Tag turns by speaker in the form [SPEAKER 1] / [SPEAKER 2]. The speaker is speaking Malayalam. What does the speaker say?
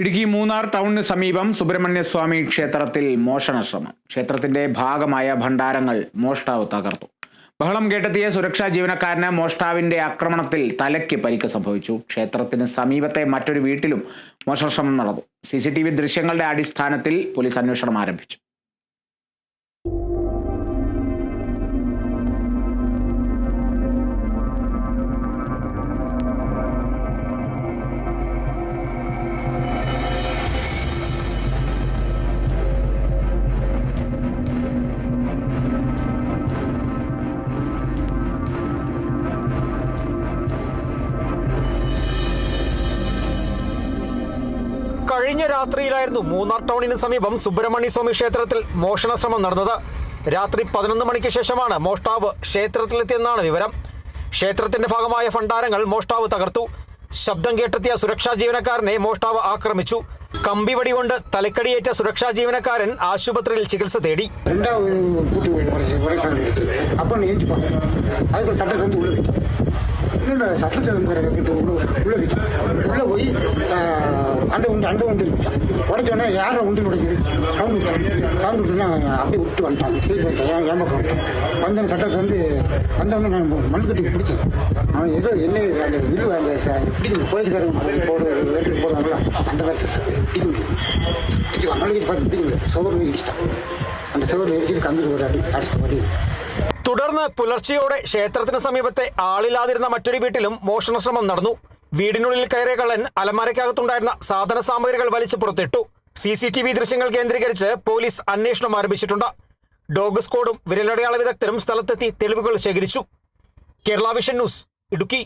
[SPEAKER 1] ഇടുക്കി മൂന്നാർ ടൗണിന് സമീപം സുബ്രഹ്മണ്യസ്വാമി ക്ഷേത്രത്തിൽ മോഷണശ്രമം. ക്ഷേത്രത്തിന്റെ ഭാഗമായ ഭണ്ഡാരങ്ങൾ മോഷ്ടാവ് തകർത്തു. ബഹളം കേട്ടെത്തിയ സുരക്ഷാ ജീവനക്കാരന് മോഷ്ടാവിന്റെ ആക്രമണത്തിൽ തലയ്ക്ക് പരിക്ക് സംഭവിച്ചു. ക്ഷേത്രത്തിന് സമീപത്തെ മറ്റൊരു വീട്ടിലും മോഷണശ്രമം നടന്നു. സി ദൃശ്യങ്ങളുടെ അടിസ്ഥാനത്തിൽ പോലീസ് അന്വേഷണം ആരംഭിച്ചു.
[SPEAKER 2] കഴിഞ്ഞ രാത്രിയിലായിരുന്നു മൂന്നാർ ടൗണിന് സമീപം സുബ്രഹ്മണ്യ സ്വാമി ക്ഷേത്രത്തിൽ മോഷണശ്രമം നടന്നത്. രാത്രി പതിനൊന്ന് മണിക്ക് ശേഷമാണ് മോഷ്ടാവ് ക്ഷേത്രത്തിലെത്തിയെന്നാണ് വിവരം. ക്ഷേത്രത്തിന്റെ ഭാഗമായ ഭണ്ഡാരങ്ങൾ മോഷ്ടാവ് തകർത്തു. ശബ്ദം കേട്ടെത്തിയ സുരക്ഷാ ജീവനക്കാരനെ മോഷ്ടാവ് ആക്രമിച്ചു കമ്പിവടി കൊണ്ട് തലക്കടിയേറ്റ സുരക്ഷാ ജീവനക്കാരൻ ആശുപത്രിയിൽ ചികിത്സ തേടി
[SPEAKER 3] ரெண்டாவது கூட்டு உடச்சி உடைசாங்க இருக்கு அப்போ எழுந்திப்பாங்க அதுக்கு ஒரு சட்டை வந்து உள்ள வைக்கும் இன்னொன்று சட்ட கிட்ட உள்ள உள்ள வைக்கும் உள்ளே போய் ஆஹ், அந்த உண்டு அந்த உண்டு விட்டான் உடச்சோடனே யாரை உண்டு உடைக்குது சவுண்ட் விட்டான் சவுண்ட் விட்டுனா அப்படியே விட்டு வந்துட்டாங்க திருப்பி வந்தான் ஏன் ஏமாக்க விட்டான் வந்தவன் சட்டத்தை வந்து வந்தவொடனே நான் மண் கட்டி பிடிச்சேன் அவன் ஏதோ என்ன அந்த வில்லு அந்த ச- பிடிக்கும் போலீஸ்காரங்க போட வேட்டுக்கு போடுவாங்களா அந்த கருத்து பிடிக்க முடியும் பிடிச்சிக்கலாம் மண்ணுக்கு பார்த்து பிடிக்க முடியும் சோறு இடிச்சிட்டான் அந்த சோறு இடிச்சிட்டு கம்பியில் ஒரு அடி அடிச்சிட்டு ஓடி
[SPEAKER 2] തുടർന്ന് പുലർച്ചെയോടെ ക്ഷേത്രത്തിന് സമീപത്തെ ആളില്ലാതിരുന്ന മറ്റൊരു വീട്ടിലും മോഷണ ശ്രമം നടന്നു വീടിനുള്ളിൽ കയറിയ കള്ളൻ അലമാരയ്ക്കകത്തുണ്ടായിരുന്ന സാധന സാമഗ്രികൾ വലിച്ചു പുറത്തിട്ടു. സി സി ടി വി ദൃശ്യങ്ങൾ കേന്ദ്രീകരിച്ച് പോലീസ് അന്വേഷണം ആരംഭിച്ചിട്ടുണ്ട്. ഡോഗ് സ്ക്വാഡും വിരലടയാള വിദഗ്ധരും സ്ഥലത്തെത്തി തെളിവുകൾ ശേഖരിച്ചു. Kerala vision news Idukki.